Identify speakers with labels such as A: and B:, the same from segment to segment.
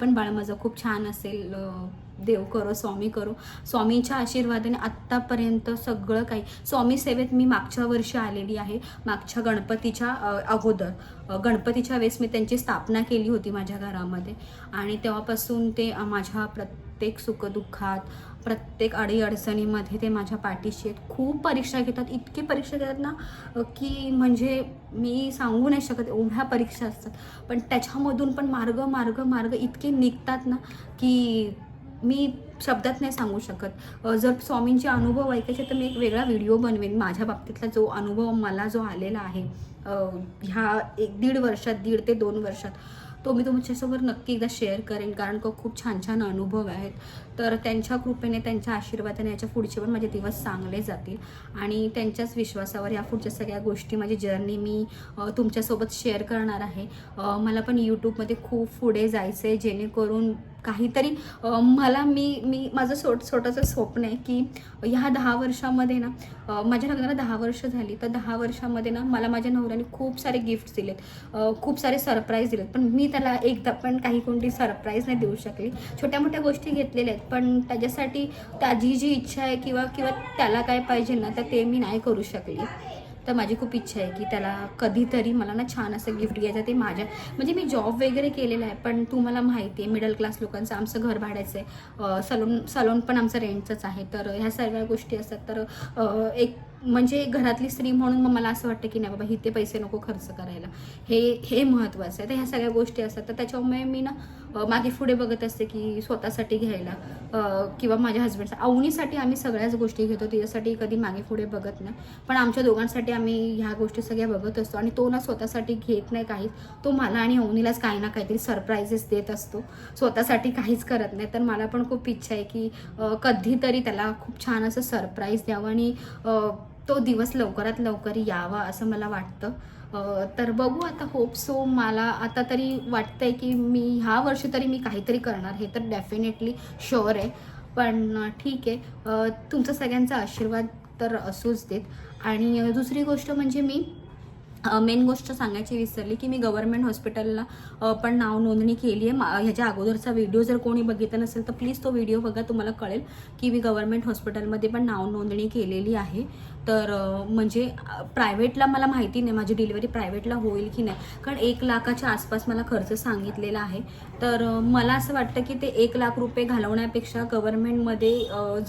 A: पण बाळ माझं खूप छान असेल देव करो स्वामी करो. स्वामींच्या आशीर्वादाने आत्तापर्यंत सगळं काही. स्वामी सेवेत मी मागच्या वर्षी आलेली आहे. मागच्या गणपतीच्या अगोदर. गणपतीच्या वेळेस मी त्यांची स्थापना केली होती माझ्या घरामध्ये. आणि तेव्हापासून ते माझ्या प्रत्येक सुखदुःखात प्रत्येक अडीअडचणीमध्ये ते माझ्या पाठीशी आहेत. खूप परीक्षा घेतात. इतकी परीक्षा घेतात ना की म्हणजे मी सांगू नाही शकत एवढ्या परीक्षा असतात. पण त्याच्यामधून पण मार्ग मार्ग मार्ग इतके निघतात ना की मी शब्दात नाही सांगू शकत. जर स्वामींचे अनुभव ऐकायचे तर मी एक वेगळा व्हिडिओ बनवेन माझ्या बाबतीतला जो अनुभव मला जो आलेला आहे ह्या एक दीड वर्षात दीड ते दोन वर्षात. तो मी तुमच्यासोबत नक्की एकदा शेअर करेन कारण का खूप छान छान अनुभव आहेत. तर त्यांच्या कृपेने त्यांच्या आशीर्वादाने याच्या पुढचे पण माझे दिवस चांगले जातील. आणि त्यांच्याच विश्वासावर या पुढच्या सगळ्या गोष्टी माझी जर्नी मी तुमच्यासोबत शेअर करणार आहे. मला पण यूट्यूबमध्ये खूप पुढे जायचं आहे जेणेकरून काहीतरी मला मी मी माझं सोट छोटंसं स्वप्न आहे की ह्या दहा वर्षामध्ये ना माझ्या लग्नाला दहा वर्ष झाली. तर दहा वर्षामध्ये ना मला माझ्या नवऱ्याने खूप सारे गिफ्ट दिलेत. खूप सारे सरप्राईज दिलेत. पण मी त्याला एकदा पण काही कोणती सरप्राईज नाही देऊ शकली. छोट्या मोठ्या गोष्टी घेतलेल्या आहेत. पण त्याच्यासाठी त्याची जी इच्छा आहे किंवा किंवा त्याला काय पाहिजे ना तर ते मी नाही करू शकली. तर माझी खूप इच्छा आहे की त्याला कधीतरी मला ना छान असं गिफ्ट घ्यायचं ते माझ्या म्हणजे मी जॉब वगैरे केलेला आहे पण तुम्हाला माहिती आहे मिडल क्लास लोकांचं आमचं घर भाड्याचं आहे. सलून सलून पण आमचं रेंटचंच आहे. तर ह्या सर्व गोष्टी असतात. तर एक म्हणजे घरातली स्त्री म्हणून मग मला असं वाटतं की नाही बाबा इथे पैसे नको खर्च करायला. हे हे महत्त्वाचं आहे. तर ह्या सगळ्या गोष्टी असतात. तर त्याच्यामुळे मी ना मागे पुढे बघत असते की स्वतःसाठी घ्यायला किंवा माझ्या हस्बंडचा आवणीसाठी आम्ही सगळ्याच गोष्टी घेतो. तिच्यासाठी कधी मागे पुढे बघत नाही. पण आमच्या दोघांसाठी आम्ही ह्या गोष्टी सगळ्या बघत असतो. आणि तो ना स्वतःसाठी घेत नाही काहीच. तो मला आणि अवनीलाच काही ना काहीतरी सरप्राईजेस देत असतो. स्वतःसाठी काहीच करत नाही. तर मला पण खूप इच्छा आहे की कधीतरी त्याला खूप छान असं सरप्राईज द्यावं. आणि तो दिवस लवकरात लवकर यावा असं मला वाटतं. तर बघू आता होप सो मला आता तरी वाटतंय की मी ह्या वर्षी तरी मी काहीतरी करणार हे तर डेफिनेटली शुअर आहे. पण ठीक आहे. तुमचा सगळ्यांचा आशीर्वाद तर असूच देत. आणि दुसरी गोष्ट म्हणजे मी मेन गोष्ट सांगायची विसरली की मी गव्हर्नमेंट हॉस्पिटलला पण नाव नोंदणी केली आहे. मा ह्याच्या अगोदरचा व्हिडिओ जर कोणी बघितला नसेल तर प्लीज तो व्हिडिओ बघा. तुम्हाला कळेल की मी गव्हर्नमेंट हॉस्पिटलमध्ये पण नाव नोंदणी केलेली आहे. तर म्हणजे प्रायव्हेटला मला माहिती नाही माझी डिलिव्हरी प्रायव्हेटला होईल की नाही. कारण एक लाखाच्या आसपास मला खर्च सांगितलेला आहे. तर मला असं वाटतं की ते एक लाख रुपये घालवण्यापेक्षा गव्हर्नमेंटमध्ये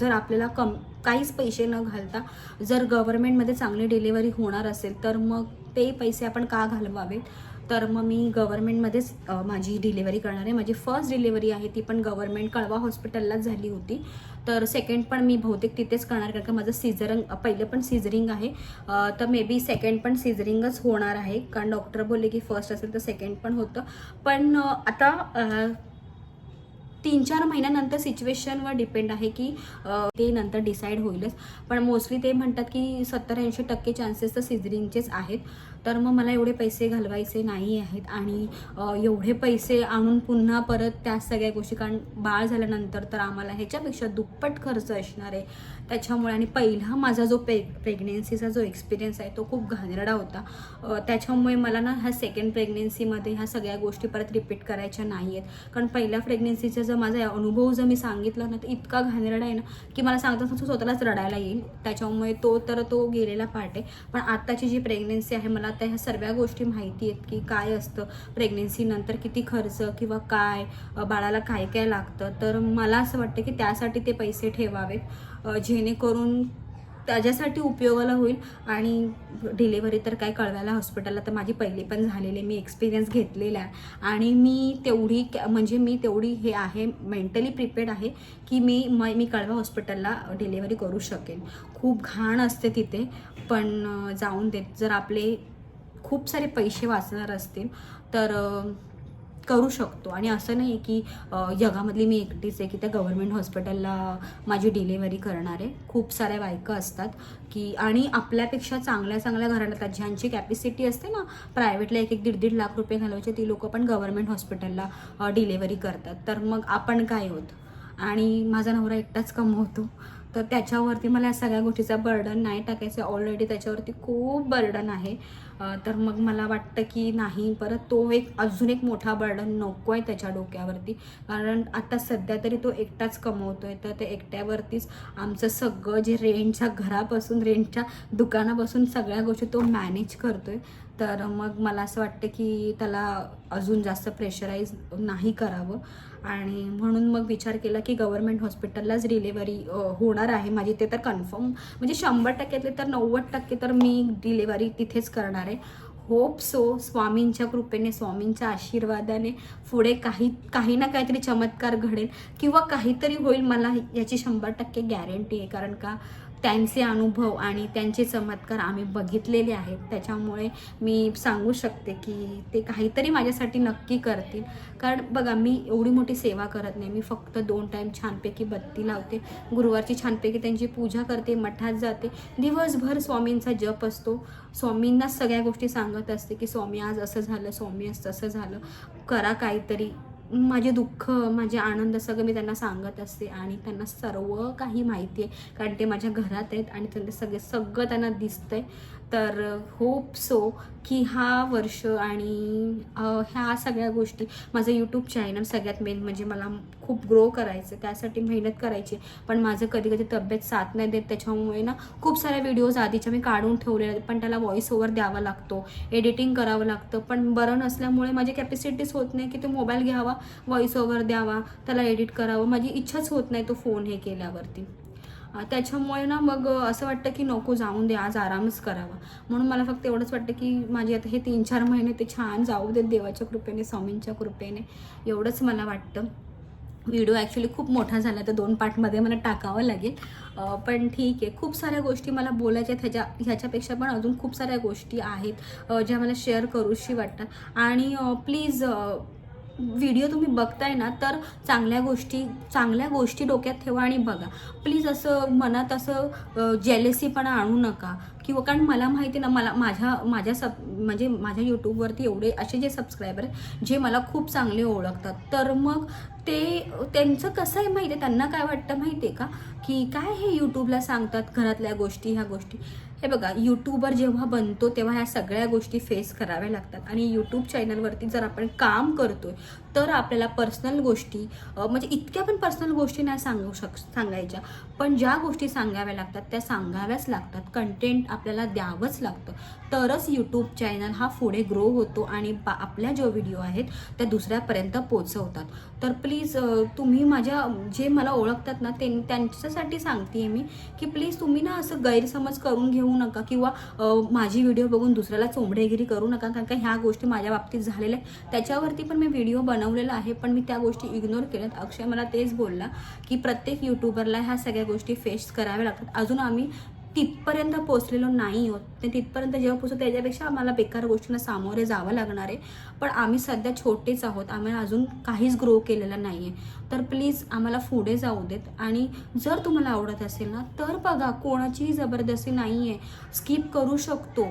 A: जर आपल्याला कम काहीच पैसे न घालता जर गव्हर्नमेंटमध्ये चांगली डिलिव्हरी होणार असेल तर मग ते पैसे आपण का घालवावेत? तर मग मी गव्हर्नमेंटमध्येच माझी डिलिव्हरी करणार आहे. माझी फर्स्ट डिलिव्हरी आहे ती पण गव्हर्नमेंट कळवा हॉस्पिटललाच झाली होती. तर सेकंड पण मी बहुतेक तिथेच करणार कारण का माझं सीझरिंग पहिलं पण सीझरिंग आहे. तर मे बी सेकंड पण सीझरिंगच होणार आहे. कारण डॉक्टर बोलले की फर्स्ट असेल तर सेकंड पण होतं. पण आता तीन चार महिन्यानंतर सिच्युएशनवर डिपेंड आहे की ते नंतर डिसाईड होईलच. पण मोस्टली ते म्हणतात की सत्तर ऐंशी टक्के चान्सेस तर सिझरिंगचेच आहेत. तर मग मला एवढे पैसे घालवायचे नाही आहेत आणि एवढे पैसे आणून पुन्हा परत त्या सगळ्या गोष्टी कारण बाळ झाल्यानंतर तर आम्हाला ह्याच्यापेक्षा दुप्पट खर्च असणार आहे. त्याच्यामुळे आणि पहिला माझा जो पे प्रेग्नेन्सीचा जो एक्सपिरियन्स आहे तो खूप घाणेरडा होता. त्याच्यामुळे मला ना ह्या सेकंड प्रेग्नेन्सीमध्ये ह्या सगळ्या गोष्टी परत रिपीट करायच्या नाही आहेत. कारण पहिल्या प्रेग्नेन्सीचा जर माझा अनुभव जर मी सांगितला ना तर इतका घाणेरडा आहे ना की मला सांगता सांगता स्वतःलाच रडायला येईल. त्याच्यामुळे तो तर तो गेलेला पार्ट आहे. पण आत्ताची जी प्रेग्नेन्सी आहे मला आता ह्या सर्व गोष्टी माहिती आहेत की काय असतं प्रेग्नेन्सीनंतर किती खर्च किंवा काय बाळाला काय काय लागतं. तर मला असं वाटतं की त्यासाठी ते पैसे ठेवावेत जेणेकरून त्याच्यासाठी उपयोगाला होईल आणि डिलेवरी तर काय कळवायला हॉस्पिटलला तर माझी पहिली पण झालेली मी एक्सपिरियन्स घेतलेला आहे. आणि मी तेवढी कॅ- म्हणजे मी तेवढी हे आहे मेंटली प्रिपेअर्ड आहे की मी म मी कळवा हॉस्पिटलला डिलेवरी करू शकेन. खूप घाण असते तिथे पण जाऊन देत. जर आपले खूप सारे पैसे वाचणार असतील तर करू शकतो. आणि असं नाही की जगामधली मी एकटीच आहे की त्या गव्हर्मेंट हॉस्पिटलला माझी डिलेवरी करणार आहे. खूप साऱ्या बायका असतात की आणि आपल्यापेक्षा चांगल्या चांगल्या घराण्यात ज्यांची कॅपॅसिटी असते ना प्रायव्हेटला एक एक दीड दीड लाख रुपये घालवायचे ती लोक पण गव्हर्मेंट हॉस्पिटलला डिलेवरी करतात. तर मग आपण काय होत? आणि माझा नवरा एकटाच कमवतो. तर त्याच्यावरती मला या सगळ्या गोष्टीचा बर्डन नाही टाकायचं. ऑलरेडी त्याच्यावरती खूप बर्डन आहे. तर मग मला वाटतं की नाही परत तो एक अजून एक मोठा बर्डन नको आहे त्याच्या डोक्यावरती. कारण आता सध्या तरी तो एकटाच कमवतो आहे तर ते एकट्यावरतीच आमचं सगळं जे रेंटच्या घरापासून रेंटच्या दुकानापासून सगळ्या गोष्टी तो मॅनेज करतो आहे तर मग मला असं वाटतं की त्याला अजून जास्त प्रेशराईज नाही करावं. आणि म्हणून मग विचार केला की गव्हर्मेंट हॉस्पिटललाच डिलेवरी होणार आहे. माझी ते तर कन्फर्म म्हणजे शंभर टक्क्यातले तर नव्वद टक्के तर मी डिलेवरी तिथेच करणार आहे. होप सो स्वामींच्या कृपेने स्वामींच्या आशीर्वादाने पुढे काही काही ना काहीतरी चमत्कार घडेल किंवा काहीतरी होईल. मला याची शंभर टक्के गॅरंटी आहे. कारण का? त्यांचे अनुभव आणि त्यांचे चमत्कार आम्ही बघितलेले आहेत. त्याच्यामुळे मी सांगू शकते की ते काहीतरी माझ्यासाठी नक्की करतील. कारण बघा मी एवढी मोठी सेवा करत नाही. मी फक्त दोन टाईम छानपैकी बत्ती लावते. गुरुवारची छानपैकी त्यांची पूजा करते मठात जाते. दिवसभर स्वामींचा जप असतो. स्वामींना सगळ्या गोष्टी सांगत असते की स्वामी आज असं झालं स्वामी आज तसं झालं. करा काहीतरी. माझे दुःख माझे आनंद सगळं मी त्यांना सांगत असते आणि त्यांना सर्व काही माहिती आहे. कारण ते माझ्या घरात आहेत आणि त्यांना सगळे सगळं त्यांना दिसतंय. तर होप सो की हा वर्ष आणि ह्या सगळ्या गोष्टी माझं यूट्यूब चॅनल सगळ्यात मेन म्हणजे मला खूप ग्रो करायचं त्यासाठी मेहनत करायची पण माझं कधी कधी तब्येत साथ नाही देत. त्याच्यामुळे ना खूप साऱ्या व्हिडिओज आधीच्या मी काढून ठेवलेल्या आहेत. पण त्याला व्हॉइस ओव्हर द्यावा लागतो. एडिटिंग करावं लागतं. पण बरं नसल्यामुळे माझी कॅपॅसिटीच होत नाही की तो मोबाईल घ्यावा व्हॉइस ओव्हर द्यावा त्याला एडिट करावं. माझी इच्छाच होत नाही तो फोन हे केल्यावरती. त्याच्यामुळे ना मग असं वाटतं की नको जाऊन दे आज आरामच करावा. म्हणून मला फक्त एवढंच वाटतं की माझे आता हे तीन चार महिने ते छान जाऊ देत देवाच्या कृपेने स्वामींच्या कृपेने. एवढंच मला वाटतं. व्हिडिओ ॲक्च्युली खूप मोठा झाला तर दोन पार्टमध्ये मला टाकावं लागेल. पण ठीक आहे. खूप साऱ्या गोष्टी मला बोलायच्या ह्याच्या ह्याच्यापेक्षा पण अजून खूप साऱ्या गोष्टी आहेत ज्या मला शेअर करूशी वाटतात. आणि प्लीज व्हिडिओ तुम्ही बघताय ना तर चांगल्या गोष्टी चांगल्या गोष्टी डोक्यात ठेवा आणि बघा. प्लीज असं मनात असं जेलेसीपणा आणू नका. किंवा कारण मला माहिती ना मला माझ्या माझ्या सब म्हणजे माझ्या यूट्यूबवरती एवढे असे जे सबस्क्रायबर आहेत जे मला खूप चांगले ओळखतात. तर मग ते त्यांचं कसं आहे माहिती आहे? त्यांना काय वाटतं माहिती आहे का? की काय हे यूट्यूबला सांगतात घरातल्या गोष्टी ह्या गोष्टी? हे बघा यूट्यूबर जेव्हा बनतो तेव्हा ह्या सगळ्या गोष्टी फेस कराव्या लागतात. आणि यूट्यूब चॅनलवरती जर आपण काम करतोय तर आपल्याला पर्सनल गोष्टी म्हणजे इतक्या पण पर्सनल गोष्टी नाही सांगू शक सांगायच्या. पण ज्या गोष्टी सांगाव्या लागतात त्या सांगाव्याच लागतात. कंटेंट आपल्याला द्यावंच लागतं. तरच यूट्यूब चॅनल हा पुढे ग्रो होतो आणि बा आपल्या जो व्हिडिओ आहेत त्या दुसऱ्यापर्यंत पोचवतात तर प्लीज तुम्ही माझ्या जे मला ओळखतात ना ते त्यांच्यासाठी सांगते मी की प्लीज तुम्ही ना असं गैरसमज करून घेऊ नका किंवा माझी व्हिडिओ बघून दुसऱ्याला चोंबडेगिरी करू नका. कारण का ह्या गोष्टी माझ्या बाबतीत झालेल्या आहेत. त्याच्यावरती पण मी व्हिडिओ बनवलेला आहे पण मी त्या गोष्टी इग्नोर केल्यात. अक्षय मला तेच बोलला की प्रत्येक यूट्यूबरला ह्या सगळ्या गोष्टी फेस कराव्या लागतात. अजून आम्ही तिथपर्यंत पोचलेलो नाही होत ते तिथपर्यंत जेव्हा पोचतो त्याच्यापेक्षा आम्हाला बेकार गोष्टींना सामोरे जावं लागणार आहे. पण आम्ही सध्या छोटेच आहोत. आम्हाला अजून काहीच ग्रो केलेलं नाही आहे तर प्लीज आम्हाला पुढे जाऊ देत. आणि जर तुम्हाला आवडत असेल ना तर बघा कोणाचीही जबरदस्ती नाही आहे स्किप करू शकतो.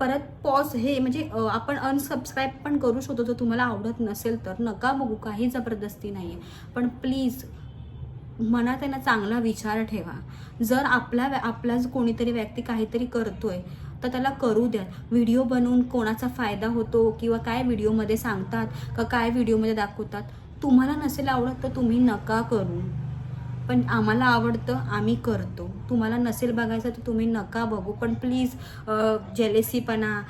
A: परत पॉज हे म्हणजे आपण अनसबस्क्राईब पण करू शकतो. जर तुम्हाला आवडत नसेल तर. नका बघू काही जबरदस्ती नाही आहे पण प्लीज मनात आहे ना चांगला विचार ठेवा. जर आपला आपलाच कोणीतरी व्यक्ती काहीतरी करतोय तर त्याला करू द्या. व्हिडिओ बनवून कोणाचा फायदा होतो किंवा काय व्हिडिओमध्ये सांगतात का काय व्हिडिओमध्ये दाखवतात तुम्हाला नसेल आवडत तर तुम्ही नका करू. पण आम्हाला आवडतं आम्ही करतो. तुम्हाला नसेल बघायचं तर तुम्ही नका बघू. पण प्लीज जेलेसीपणा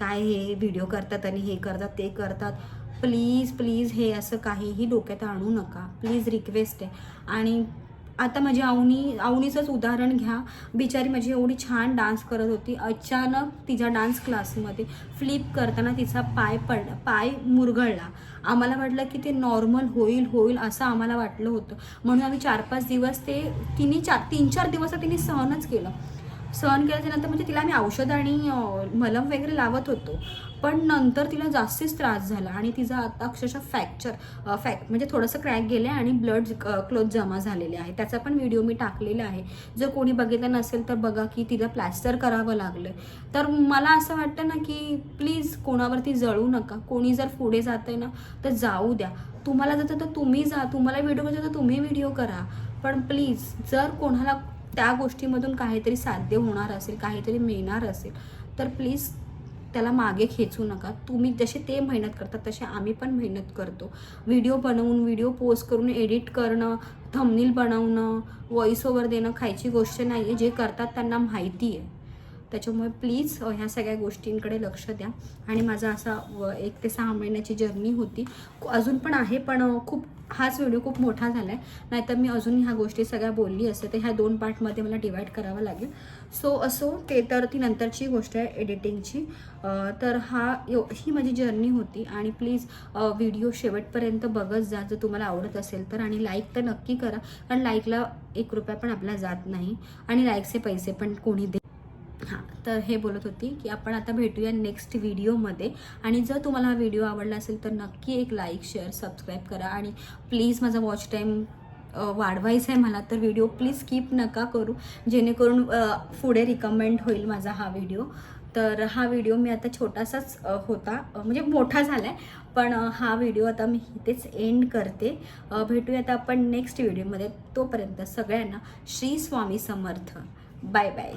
A: काय हे व्हिडिओ करतात आणि हे करतात ते करतात. प्लीज प्लीज हे असं काहीही डोक्यात आणू नका. प्लीज रिक्वेस्ट आहे. आणि आता माझी आवनी आवनीचंच उदाहरण घ्या. बिचारी माझी एवढी छान डान्स करत होती. अचानक तिच्या डान्स क्लासमध्ये फ्लिप करताना तिचा पाय पडला पाय मुरगळला. आम्हाला वाटलं की ते नॉर्मल होईल होईल असं आम्हाला वाटलं होतं. म्हणून आम्ही चार पाच दिवस ते तिने चार तीन चार दिवस तिने सहनच केलं. सहन केल्याच्यानंतर म्हणजे तिला आम्ही औषध आणि मलम वगैरे लावत होतो. पण नंतर तिला जास्तीच त्रास झाला आणि तिचा आता अक्षरशः फ्रॅक्चर फॅक म्हणजे थोडंसं क्रॅक गेलं आहे आणि ब्लड क्लोथ जमा झालेले आहे. त्याचा पण व्हिडिओ मी टाकलेला आहे. जर कोणी बघितलं नसेल तर बघा की तिला प्लॅस्टर करावं लागलं तर मला असं वाटतं ना की प्लीज कोणावरती जळू नका. कोणी जर पुढे जात आहे ना तर जाऊ द्या. तुम्हाला जातं तर तुम्ही जा तुम्हाला व्हिडिओ करायचा तर तुम्ही व्हिडिओ करा. पण प्लीज जर कोणाला त्या गोष्टीमधून काहीतरी साध्य होणार असेल काहीतरी मिळणार असेल तर प्लीज त्याला मागे खेचू नका. तुम्ही जसे ते मेहनत करतात तसे आम्ही पण मेहनत करतो. व्हिडिओ बनवून व्हिडिओ पोस्ट करून एडिट करणं थंबनील बनवणं व्हॉइस ओव्हर देणं खायची गोष्ट नाही आहे जे करतात त्यांना माहिती आहे त्याच्यामुळे प्लीज ह्या सगळ्या गोष्टींकडे लक्ष द्या. आणि माझा असा व एक ते सहा महिन्याची जर्नी होती. अजून पण आहे पण खूप हाच व्हिडिओ खूप मोठा झाला आहे नाहीतर मी अजून ह्या गोष्टी सगळ्या बोलली असते तर ह्या दोन पार्टमध्ये मला डिवाईड करावं लागेल. सो असो ते तर ती नंतरची गोष्ट आहे एडिटिंगची तर हा यो ही माझी जर्नी होती आणि प्लीज व्हिडिओ शेवटपर्यंत बघत जा जर तुम्हाला आवडत असेल तर. आणि लाईक तर नक्की करा कारण लाईकला एक रुपया पण आपला जात नाही. आणि लाईकचे पैसे पण कोणी दे हां तर हे बोलत होती की आपण आता भेटूया नेक्स्ट व्हिडिओमध्ये आणि जर तुम्हाला हा व्हिडिओ आवडला असेल तर नक्की एक लाईक शेअर सबस्क्राईब करा. आणि प्लीज माझा वॉच टाईम वाढवायचा आहे मला तर व्हिडिओ प्लीज स्किप नका करू. जेणेकरून पुढे रिकमेंड होईल माझा हा व्हिडिओ तर हा व्हिडिओ मी आता छोटासाच होता. म्हणजे मोठा झाला आहे पण हा व्हिडिओ आता मी इथेच एंड करते. भेटूया आता आपण नेक्स्ट व्हिडिओमध्ये तोपर्यंत सगळ्यांना श्री स्वामी समर्थ. Bye bye